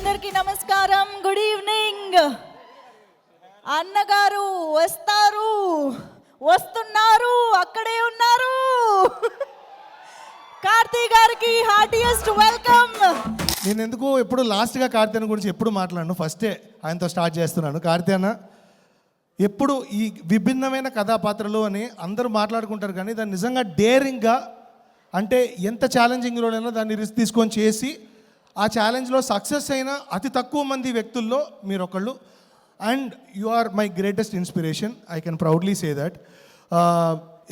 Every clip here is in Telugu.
అందరికీ నమస్కారం. గుడ్ ఈవినింగ్ అన్నగారు వస్తారు. వస్తున్నారు. అక్కడే ఉన్నారు. కార్తీ గారికి హార్టియెస్ట్ వెల్కమ్ నేను ఎందుకు ఎప్పుడు లాస్ట్గా కార్తీయన గురించి ఎప్పుడు మాట్లాడను? ఫస్టే ఆయనతో స్టార్ట్ చేస్తున్నాను. కార్తీయన ఎప్పుడు ఈ విభిన్నమైన కథాపాత్రలు అని అందరూ మాట్లాడుకుంటారు కానీ దాన్ని నిజంగా డేరింగ్గా అంటే ఎంత ఛాలెంజింగ్ రోలైనా దాన్ని రిస్క్ తీసుకొని చేసి ఆ ఛాలెంజ్లో సక్సెస్ అయిన అతి తక్కువ మంది వ్యక్తుల్లో మీరు ఒకళ్ళు and you are my greatest inspiration I can proudly say that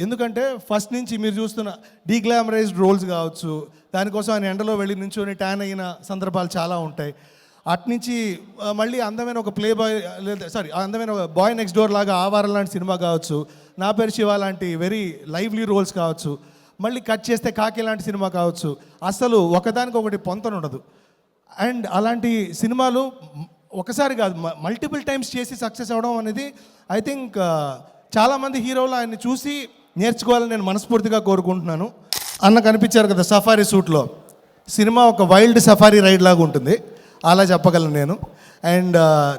ఎందుకంటే ఫస్ట్ నుంచి మీరు చూస్తున్న డీగ్లామరైజ్డ్ రోల్స్ కావచ్చు దానికోసం ఆయన ఎండలో వెళ్ళి నించొని ట్యాన్ అయిన సందర్భాలు చాలా ఉంటాయి. అట్నుంచి మళ్ళీ అందమైన ఒక ప్లే బాయ్ లేదా సారీ అందమైన బాయ్ నెక్స్ట్ డోర్ లాగా ఆవారం లాంటి సినిమా కావచ్చు నా పేరు శివ లాంటి వెరీ లైవ్లీ రోల్స్ కావచ్చు. మళ్ళీ కట్ చేస్తే కాకి లాంటి సినిమా కావచ్చు. అసలు ఒకదానికి ఒకటి పొంతన ఉండదు. అండ్ అలాంటి సినిమాలు ఒకసారి కాదు మల్టిపుల్ టైమ్స్ చేసి సక్సెస్ అవ్వడం అనేది ఐ థింక్ చాలామంది హీరోలు ఆయన్ని చూసి నేర్చుకోవాలని నేను మనస్ఫూర్తిగా కోరుకుంటున్నాను. అన్న కనిపించారు కదా సఫారీ సూట్లో. సినిమా ఒక వైల్డ్ సఫారీ రైడ్ లాగా ఉంటుంది. అలా చెప్పగలను నేను. అండ్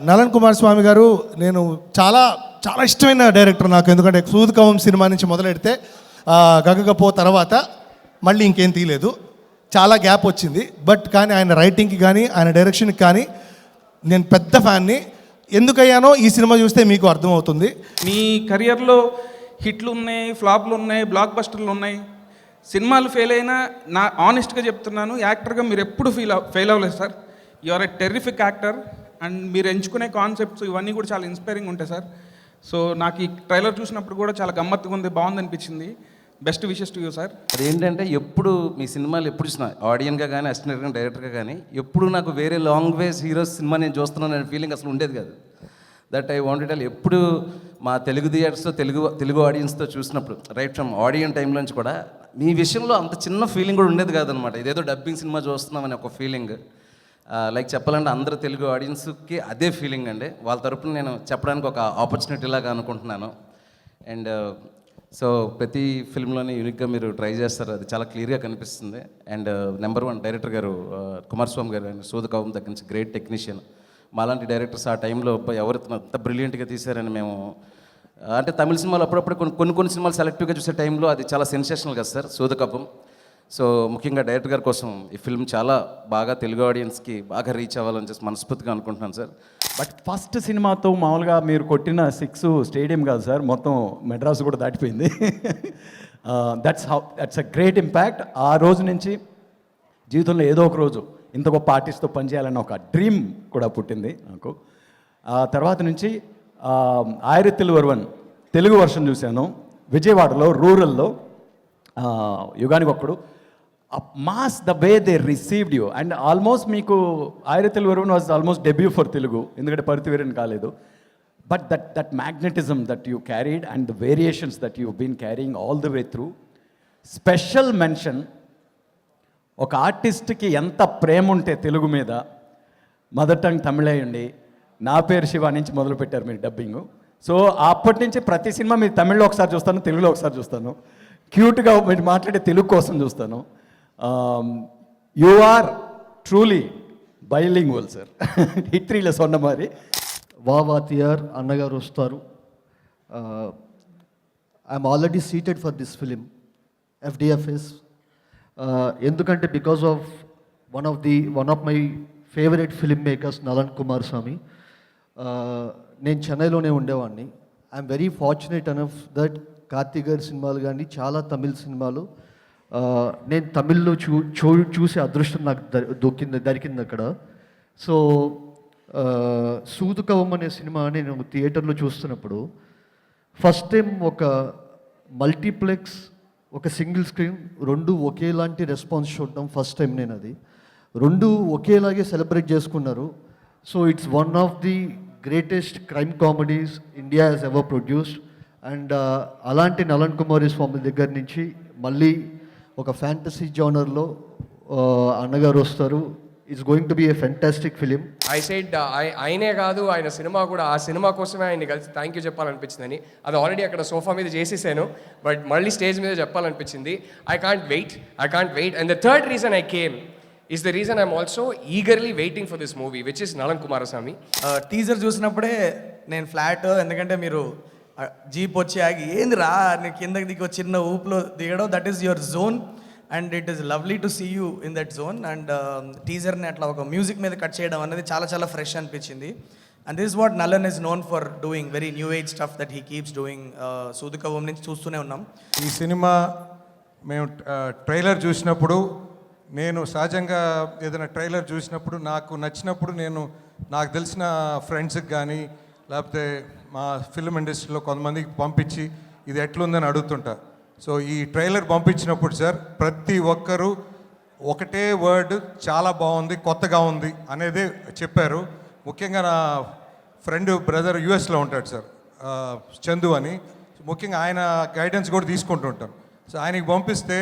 నలన్ కుమార్ స్వామి గారు నేను చాలా చాలా ఇష్టమైన డైరెక్టర్ నాకు. ఎందుకంటే సూద్ కవం సినిమా నుంచి మొదలెడితే గగగపో తర్వాత మళ్ళీ ఇంకేం తీయలేదు. చాలా గ్యాప్ వచ్చింది. బట్ కానీ ఆయన రైటింగ్కి కానీ ఆయన డైరెక్షన్కి కానీ నేను పెద్ద ఫ్యాన్ని. ఎందుకయ్యానో ఈ సినిమా చూస్తే మీకు అర్థమవుతుంది. మీ కెరియర్లో హిట్లు ఉన్నాయి ఫ్లాప్లు ఉన్నాయి బ్లాక్ బస్టర్లు ఉన్నాయి సినిమాలు ఫెయిల్ అయినా నా ఆనెస్ట్గా చెప్తున్నాను యాక్టర్గా మీరు ఎప్పుడు ఫీల్ ఫెయిల్ అవ్వలేదు sir. You are a terrific actor and మీరు ఎంచుకునే కాన్సెప్ట్స్ ఇవన్నీ కూడా చాలా ఇన్స్పైరింగ్ ఉంటాయి సార్. సో నాకు ఈ ట్రైలర్ చూసినప్పుడు కూడా చాలా గమ్మత్తుగా ఉంది బాగుంది అనిపించింది best wishes to you sir అదేంటంటే ఎప్పుడు మీ సినిమాలు ఎప్పుడు చూసినా ఆడియన్గా కానీ అసిస్టెంట్ కానీ డైరెక్టర్గా కానీ ఎప్పుడు నాకు వేరే లాంగ్వేజ్ హీరోస్ సినిమా నేను చూస్తున్నాను అనే ఫీలింగ్ అసలు ఉండేది కాదు. దట్ ఐ వాంటెడ్ అల్ ఎప్పుడు మా తెలుగు థియేటర్స్తో తెలుగు తెలుగు ఆడియన్స్తో చూసినప్పుడు రైట్ ఫ్రమ్ ఆడియన్ టైంలోంచి కూడా మీ విషయంలో అంత చిన్న ఫీలింగ్ కూడా ఉండేది కాదనమాట ఇదేదో డబ్బింగ్ సినిమా చూస్తున్నామని ఒక ఫీలింగ్ లైక్ చెప్పాలంటే అందరు తెలుగు ఆడియన్స్కి అదే ఫీలింగ్ అండి. వాళ్ళ తరపున నేను చెప్పడానికి ఒక ఆపర్చునిటీ లాగా అనుకుంటున్నాను. అండ్ సో ప్రతి ఫిల్మ్లోనే యూనిక్గా మీరు ట్రై చేస్తారు. అది చాలా క్లియర్గా కనిపిస్తుంది. And uh, number one director garu uh, Kumarasamy garu ఆయన సూద కవం దగ్గర నుంచి గ్రేట్ టెక్నీషియన్ మాలాంటి డైరెక్టర్స్ ఆ టైంలో ఎవరు అంత బ్రిలియంట్గా తీశారని మేము uh, అంటే తమిళ సినిమాలు అప్పుడప్పుడు కొన్ని కొన్ని కొన్ని సినిమాలు సెలెక్టివ్గా చూసే టైంలో అది చాలా సెన్సేషనల్ కదా సార్ సూద సో ముఖ్యంగా డైరెక్టర్ గారి కోసం ఈ ఫిల్మ్ చాలా బాగా తెలుగు ఆడియన్స్కి బాగా రీచ్ అవ్వాలని చెప్పి మనస్ఫూర్తిగా అనుకుంటున్నాను సార్. బట్ ఫస్ట్ సినిమాతో మామూలుగా మీరు కొట్టిన సిక్స్ స్టేడియం కాదు సార్ మొత్తం మెడ్రాస్ కూడా దాటిపోయింది. That's how that's a great impact ఆ రోజు నుంచి జీవితంలో ఏదో ఒక రోజు ఇంత గొప్ప ఆర్టిస్ట్తో పనిచేయాలన్న ఒక డ్రీమ్ కూడా పుట్టింది నాకు. ఆ తర్వాత నుంచి um, ఆయిరత్తిల్ వర్వన్ తెలుగు వర్షన్ చూశాను. విజయవాడలో రూరల్లో uh, Yuganiki Okkadu mass the way they received you and almost మీకు Aayirathil Oruvan was almost debut for Telugu ఎందుకంటే పరితివీరన్ కాలేదు. But that that magnetism that you carried and the variations that you been carrying all the way through special mention ఒక ఆర్టిస్ట్కి ఎంత ప్రేమ ఉంటే తెలుగు మీద మదర్ టంగ్ తమిళ నా పేరు శివ నుంచి మొదలుపెట్టారు మీరు డబ్బింగ్ సో అప్పటి నుంచి ప్రతి సినిమా మీరు తమిళ్ళో ఒకసారి చూస్తాను తెలుగులో ఒకసారి చూస్తాను. క్యూట్గా మీరు మాట్లాడే తెలుగు కోసం చూస్తాను. Um, you are truly bilingual sir హిట్రీలో సొన్న మరి Vaa Vaathiyaar Annagaru Vastaru I'm already seated for this film FDFS ఎందుకంటే because of one of the one of my favourite film makers Nalan Kumarasamy నేను చెన్నైలోనే ఉండేవాడిని. I'm very fortunate enough that Karthik garu సినిమాలు కానీ చాలా తమిళ్ సినిమాలు నేను తమిళ్ళో చూ చూ చూసే అదృష్టం నాకు దొక్కింది దొరికింది అక్కడ. సో సూదుకవం అనే సినిమా నేను థియేటర్లో చూస్తున్నప్పుడు ఫస్ట్ టైం ఒక మల్టీప్లెక్స్ ఒక సింగిల్ స్క్రీన్ రెండు ఒకేలాంటి రెస్పాన్స్ చూడటం ఫస్ట్ టైం నేను అది. రెండు ఒకేలాగే సెలబ్రేట్ చేసుకున్నారు. So it's one of the greatest crime comedies India has ever produced and అలాంటి నలన్ కుమారి స్వామి దగ్గర నుంచి మళ్ళీ ఒక fantasy జానర్లో Annagaru Vastaru. It's going to be a fantastic film I said ఆయనే కాదు ఆయన సినిమా కూడా ఆ సినిమా కోసమే ఆయన కలిసి థ్యాంక్ యూ చెప్పాలనిపించిందని. అది ఆల్రెడీ అక్కడ సోఫా మీద చేసేసాను బట్ మళ్ళీ స్టేజ్ మీద చెప్పాలనిపించింది. I can't wait I can't wait and the third reason I came is the reason I'm also eagerly waiting for this movie, which is Nalan Kumarasamy. Teaser చూసినప్పుడే నేను ఫ్లాట్ ఎందుకంటే మీరు జీప్ వచ్చి ఆగి ఏంది రా నీ కిందకి దిగి చిన్న ఊపులో దిగడం that is your zone and it is lovely to see you in that zone and టీజర్ని అట్లా ఒక మ్యూజిక్ మీద కట్ చేయడం అనేది చాలా చాలా ఫ్రెష్ అనిపించింది. And this what Nalan is known for doing very new age stuff that he keeps doing Soodhu Kavvum నుంచి చూస్తూనే ఉన్నాం. ఈ సినిమా మేము ట్రైలర్ చూసినప్పుడు నేను సహజంగా ఏదైనా ట్రైలర్ చూసినప్పుడు నాకు నచ్చినప్పుడు నేను నాకు తెలిసిన ఫ్రెండ్స్కి కానీ లేకపోతే మా ఫిల్మ్ ఇండస్ట్రీలో కొంతమందికి పంపించి ఇది ఎట్లుందని అడుగుతుంటా. సో ఈ ట్రైలర్ పంపించినప్పుడు సార్ ప్రతి ఒక్కరూ ఒకటే వర్డ్ చాలా బాగుంది కొత్తగా ఉంది అనేది చెప్పారు. ముఖ్యంగా నా ఫ్రెండ్ బ్రదర్ యుఎస్లో ఉంటాడు సార్ చందు అని. ముఖ్యంగా ఆయన గైడెన్స్ కూడా తీసుకుంటుంటాను సో ఆయనకి పంపిస్తే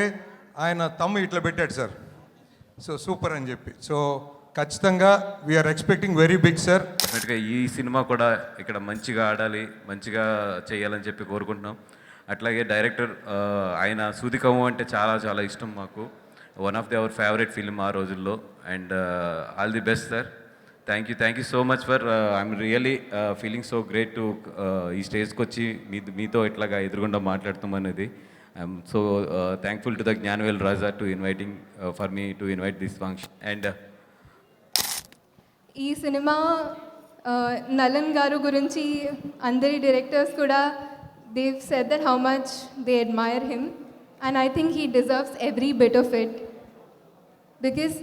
ఆయన తమ్ము ఇట్లా పెట్టాడు సార్ సో సూపర్ అని చెప్పి. సో ఖచ్చితంగా we're expecting very big sir డెఫినెట్గా ఈ సినిమా కూడా ఇక్కడ మంచిగా ఆడాలి మంచిగా చేయాలని చెప్పి కోరుకుంటున్నాం. అట్లాగే డైరెక్టర్ ఆయన సూదికము అంటే చాలా చాలా ఇష్టం మాకు. One of the our favourite film ఆ రోజుల్లో. And all the best sir thank you thank you so much for I'm really feeling so great to ఈ స్టేజ్కి వచ్చి మీ మీతో ఇట్లాగా ఎదురుగుండా మాట్లాడతాం అనేది. I'm so thankful to the Gnanavel Raja to inviting for me to invite this function and ఈ సినిమా నలన్ గారు గురించి అందరి డైరెక్టర్స్ కూడా they've said that how much they admire him and I think he deserves every bit of it because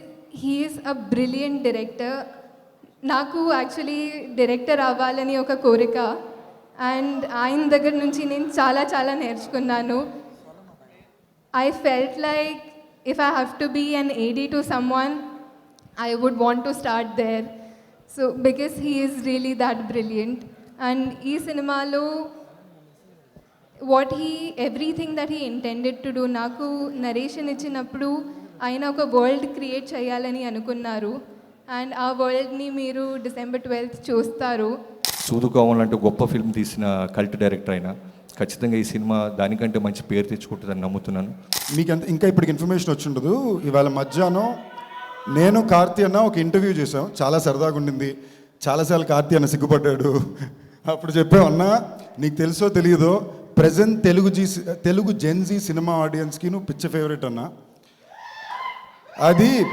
he's a brilliant director నాకు యాక్చువల్లీ డైరెక్టర్ అవ్వాలని ఒక కోరిక. అండ్ ఆయన దగ్గర నుంచి నేను చాలా చాలా నేర్చుకున్నాను. I felt like if I have to be an AD to someone I would want to start there So, because he is really that brilliant. And ee cinemalo, what he, everything that he intended to do, నాకు నరేషన్ ఇచ్చినప్పుడు ఆయన ఒక వరల్డ్ క్రియేట్ చేయాలని అనుకున్నారు. అండ్ ఆ వరల్డ్ని మీరు డిసెంబర్ ట్వెల్త్ చూస్తారు. సూదుకోవం లాంటి గొప్ప ఫిల్మ్ తీసిన కల్ట్ డైరెక్టర్ అయినా ఖచ్చితంగా ఈ సినిమా దానికంటే మంచి పేరు తెచ్చుకుంటుందని నమ్ముతున్నాను. మీకు ఎంత ఇంకా ఇప్పటికి ఇన్ఫర్మేషన్ వచ్చి ఉండదు. ఇవాళ మధ్యాహ్నం నేను కార్తి అన్న ఒక ఇంటర్వ్యూ చేశాం. చాలా సరదాగా ఉండింది. చాలాసార్లు కార్తి అన్న సిగ్గుపడ్డాడు. అప్పుడు చెప్పాం అన్న నీకు తెలుసో తెలియదో present Telugu Z Telugu gen Z cinema ఆడియన్స్కి నువ్వు పిచ్చ ఫేవరెట్ అన్న. అది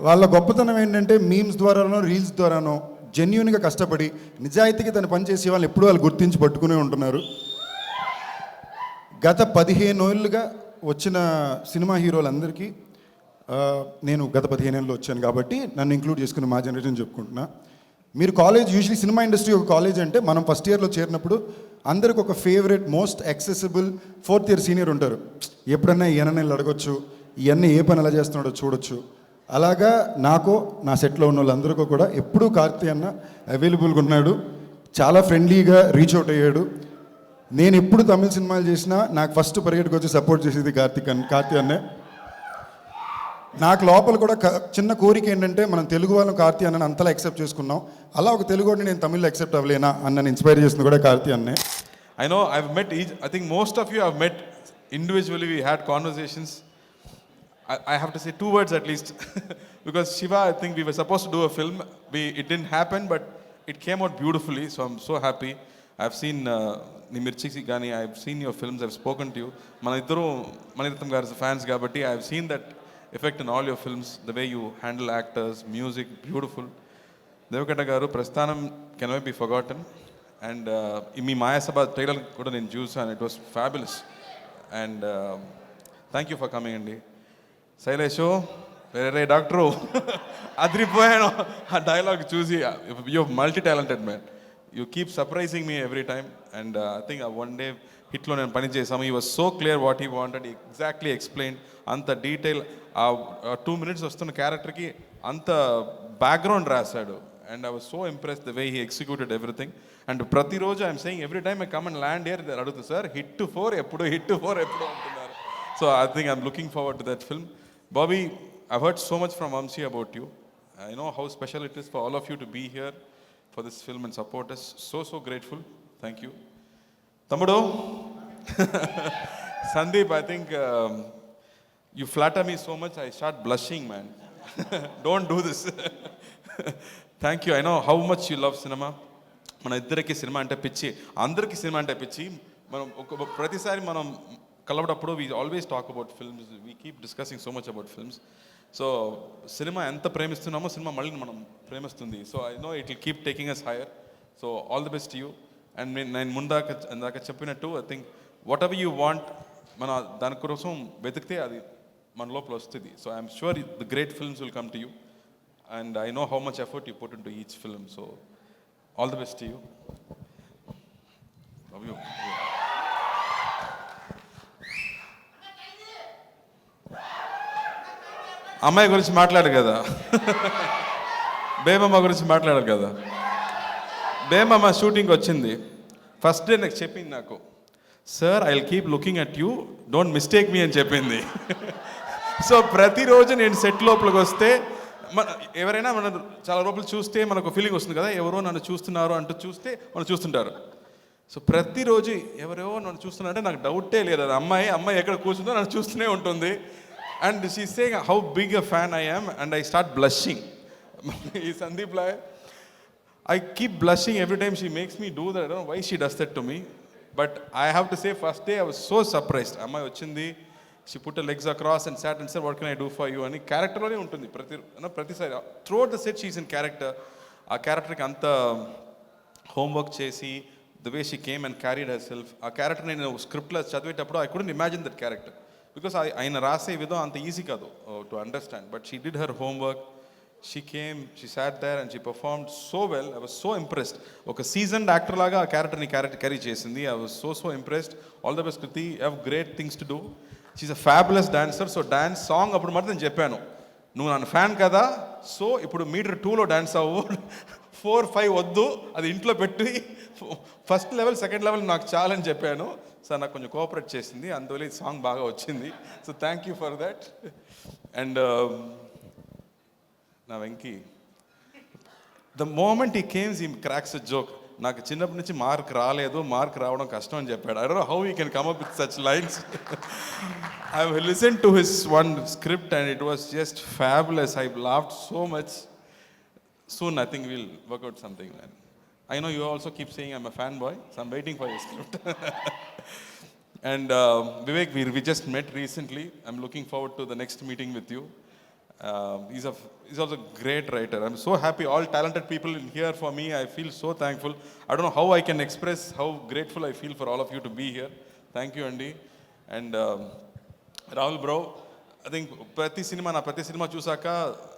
వాళ్ళ గొప్పతనం ఏంటంటే మీమ్స్ ద్వారానో రీల్స్ ద్వారానో జెన్యున్గా కష్టపడి నిజాయితీగా తను పని చేసే వాళ్ళు ఎప్పుడూ వాళ్ళు గుర్తించి పట్టుకునే ఉంటున్నారు. గత పదిహేను ఏళ్ళుగా వచ్చిన సినిమా హీరోలందరికీ నేను గత పదిహేను ఏళ్ళు వచ్చాను కాబట్టి నన్ను ఇంక్లూడ్ చేసుకుని మా జనరేషన్ చెప్పుకుంటున్నా. మీరు కాలేజ్ యూజువలీ సినిమా ఇండస్ట్రీ ఒక కాలేజ్ అంటే మనం ఫస్ట్ ఇయర్లో చేరినప్పుడు అందరికి ఒక favourite most accessible fourth year senior ఉంటారు. ఎప్పుడన్నా ఈయన అడగొచ్చు ఇవన్నీ ఏ పని ఎలా చేస్తున్నాడో చూడొచ్చు. అలాగా నాకు నా సెట్లో ఉన్న వాళ్ళందరికీ కూడా ఎప్పుడూ కార్తీ అన్న అవైలబుల్గా ఉన్నాడు. చాలా ఫ్రెండ్లీగా రీచ్ అవుట్ అయ్యాడు. నేను ఎప్పుడు తమిళ సినిమాలు చేసినా నాకు ఫస్ట్ పరిగెట్టుకు వచ్చి సపోర్ట్ చేసేది కార్తీక్ అన్న కార్తీ అన్నే. నాకు లోపల కూడా చిన్న కోరిక ఏంటంటే మనం తెలుగు వాళ్ళం కార్తీ అన్నని అంతలా అక్సెప్ట్ చేసుకున్నాం. అలా ఒక తెలుగు వాడిని నేను తమిళ్ళో అక్సెప్ట్ అవ్వలేనా అని ఇన్స్పైర్ చేసింది కూడా కార్తీ అన్నే. I know I met is I think most of you have met individually we had conversations I have to say two words at least because Shiva I think we suppose do a film we it didn't happen but it came out beautifully so I'm so happy I have seen నీ మిర్చికి కానీ I have your films I have spoken to you మన ఇద్దరు మణితం గారు ఫ్యాన్స్ కాబట్టి I have that effect in all your films the way you handle actors music beautiful Deva Katta గారు Prasthanam can be forgotten and me Mayasabha trailer కూడా నేను చూసాను it was fabulous and thank you for coming అండి శైలేషు వేరే డాక్టరు అదిరిపోయాను. ఆ డైలాగ్ చూసి you multi talented man you keep surprising me every time and I think one day హిట్లో నేను పని చేసాము ఈ was so clear what he wanted exactly explain అంత డీటెయిల్ ఆ టూ మినిట్స్ వస్తున్న క్యారెక్టర్కి అంత బ్యాక్గ్రౌండ్ రాశాడు. And I was so impress the way he executed everything and ప్రతిరోజు I'm saying every time I come and land year అడుగుతుంది సార్ హిట్ టు ఫోర్ ఎప్పుడు హిట్ టు ఫోర్ ఎప్పుడు? అంటున్నారు. So I think I'm looking forward to that film Bobby I heard so much from Vamsi about you I know how special it is for all of you to be here for this film and support is so so grateful thank you తమ్ముడు Sandeep I think you flatter me so much I start blushing man don't do this thank you I know how much you love cinema మన ఇద్దరికి సినిమా అంటే పిచ్చి. అందరికీ సినిమా అంటే పిచ్చి. మనం ఒక ప్రతిసారి మనం కలవడప్పుడు we always talk about films we keep discussing so much about films so cinema ఎంత ప్రేమిస్తున్నామో సినిమా మళ్ళీ మనం ప్రేమిస్తుంది. So I know it will keep taking us higher so all the best you and నేను నేను ముందాక ఇందాక చెప్పినట్టు I think whatever you want మన దానికోసం వెతికితే అది మన లోపల వస్తుంది. So I'm sure the great films will come to you and I know how much effort you put into each film so all the best you love you అమ్మాయి గురించి మాట్లాడు కదా. బేబమ్మ గురించి మాట్లాడారు కదా. బేమమ్మ షూటింగ్ వచ్చింది. ఫస్ట్ డే నాకు చెప్పింది నాకు sir I will keep looking at you don't mistake me అని చెప్పింది. సో ప్రతిరోజు నేను సెట్ లోపలికి వస్తే మన ఎవరైనా మన చాలా లోపల చూస్తే మనకు ఫీలింగ్ వస్తుంది కదా ఎవరో నన్ను చూస్తున్నారు అంటూ చూస్తే మనం చూస్తుంటారు. సో ప్రతిరోజు ఎవరెవో నన్ను చూస్తున్నారంటే నాకు డౌటే లేదు. అది అమ్మాయి అమ్మాయి ఎక్కడ కూర్చుందో నన్ను చూస్తూనే ఉంటుంది. And she say how big a fan I am and I start blushing ఈ Sandeep లాయ్ I keep blushing every time she makes me do that. I don't know why she does that to me. But I have to say, first day I was so surprised. అమ్మాయి వచ్చింది she put her legs across and sat and said, what can I do for you? అని క్యారెక్టర్లోనే ఉంటుంది ప్రతి you know, ప్రతిసారి through the set she's in character ఆ క్యారెక్టర్కి అంత హోంవర్క్ చేసి the way she came and carried herself ఆ క్యారెక్టర్ నేను స్క్రిప్ట్లో చదివేటప్పుడు I couldn't imagine that character because ఆయన రాసే విధం అంత ఈజీ కాదు to understand but she did her homework she came she sat there and she perform so well I was so impressed ఒక సీజన్ యాక్టర్ లాగా ఆ క్యారెక్టర్ని క్యారెక్టర్ క్యారీ చేసింది. I was so so impressed all the best Krithi have great things to do she's a fabulous dancer so dance song అప్పుడు మాత్రం నేను చెప్పాను. నువ్వు నన్ను ఫ్యాన్ కదా? సో ఇప్పుడు మీటర్ టూలో డాన్స్ అవ్వు. ఫోర్ ఫైవ్ వద్దు. అది ఇంట్లో పెట్టి. ఫస్ట్ లెవెల్ సెకండ్ లెవెల్ నాకు చాలని చెప్పాను. సార్ నాకు కొంచెం కోఆపరేట్ చేసింది అందువల్ల ఈ సాంగ్ బాగా వచ్చింది. So thank you for that and నా వెంకీ ద మోమెంట్ ఈ కేమ్స్ ఈ క్రాక్స్ జోక్ నాకు చిన్నప్పటి నుంచి మార్క్ రాలేదు మార్క్ రావడం కష్టం అని చెప్పాడు. I don't how you can come up with such lines I listen to his one script and it was just fabulous I laughed so much soon I think will work out something something. man. I know you also keep saying I'm a fanboy, so I'm waiting for your script. and uh, Vivek, we, we just met recently. I'm looking forward to the next meeting with you. Uh, he's, a, he's also a great writer. I'm so happy. All talented people in here for me. I feel so thankful. I don't know how I can express how grateful I feel for all of you to be here. Thank you, Andy. And um, Rahul bro I think ప్రతి సినిమా నా ప్రతి సినిమా చూసాక ఆ,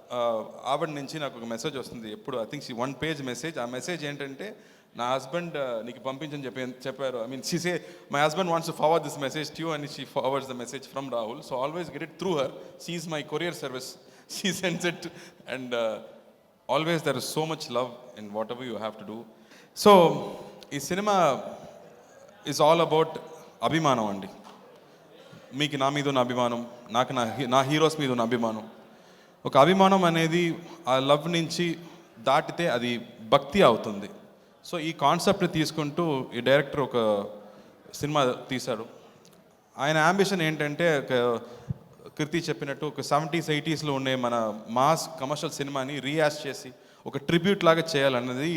ఆవిడ నుంచి నాకు ఒక మెసేజ్ వస్తుంది. ఎప్పుడు I think one page message ఆ మెసేజ్ ఏంటంటే నా హస్బెండ్ నీకు పంపించని చెప్పి చెప్పారు. I mean she say my husband wants to forward this message to and she forwards the message from Rahul so always get it through her she is my courier service she sends it and always there is so much love in whatever you have to do so ఈ సినిమా ఈజ్ ఆల్ అబౌట్ అభిమానం అండి. మీకు నా మీద ఉన్న అభిమానం నాకు నా హీ- నా హీరోస్ మీద ఉన్న అభిమానం. ఒక అభిమానం అనేది ఆ లవ్ నుంచి దాటితే అది భక్తి అవుతుంది. సో ఈ కాన్సెప్ట్ని తీసుకుంటూ ఈ డైరెక్టర్ ఒక సినిమా తీశాడు. ఆయన అంబిషన్ ఏంటంటే ఒక కృతి చెప్పినట్టు ఒక సెవెంటీస్ ఎయిటీస్లో ఉండే మన మాస్ కమర్షియల్ సినిమాని రీయాస్ చేసి ఒక ట్రిబ్యూట్ లాగా చేయాలన్నది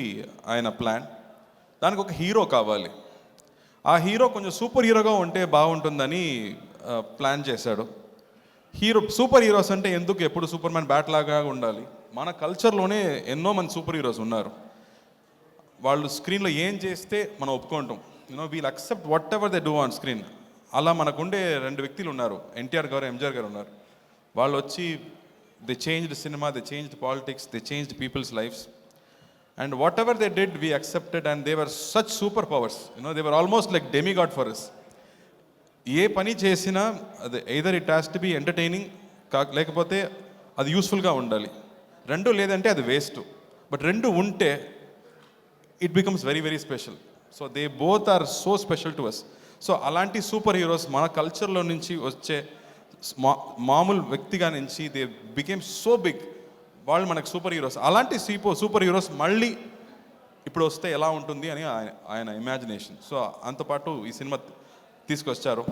ఆయన ప్లాన్. దానికి ఒక హీరో కావాలి. ఆ హీరో కొంచెం సూపర్ హీరోగా ఉంటే బాగుంటుందని ప్లాన్ చేశాడు. హీరో సూపర్ హీరోస్ అంటే ఎందుకు ఎప్పుడు సూపర్ మ్యాన్ బ్యాట్ లాగా ఉండాలి? మన కల్చర్లోనే ఎన్నో మంది సూపర్ హీరోస్ ఉన్నారు. వాళ్ళు స్క్రీన్లో ఏం చేస్తే మనం ఒప్పుకుంటాం. You know we'll accept whatever they do on screen అలా మనకుండే రెండు వ్యక్తులు ఉన్నారు. ఎన్టీఆర్ గారు ఎంజిఆర్ గారు ఉన్నారు. వాళ్ళు వచ్చి they changed cinema they changed politics they changed people's lives and whatever they did we accepted and they were such super powers you know they were almost like demigod for us ఏ పని చేసినా అది either it has to be entertaining కా లేకపోతే అది యూస్ఫుల్గా ఉండాలి. రెండు లేదంటే అది వేస్ట్ బట్ రెండు ఉంటే it becomes very very special so they both are so special to us so అలాంటి సూపర్ హీరోస్ మన కల్చర్లో నుంచి వచ్చే మా- మామూలు వ్యక్తిగా నుంచి దే బికేమ్ సో బిగ్ వాళ్ళు మనకు సూపర్ హీరోస్ అలాంటి సీపో సూపర్ హీరోస్ మళ్ళీ ఇప్పుడు వస్తే ఎలా ఉంటుంది అని ఆయన ఆయన ఇమాజినేషన్ సో అంతపాటు ఈ సినిమా తీసుకొచ్చారు.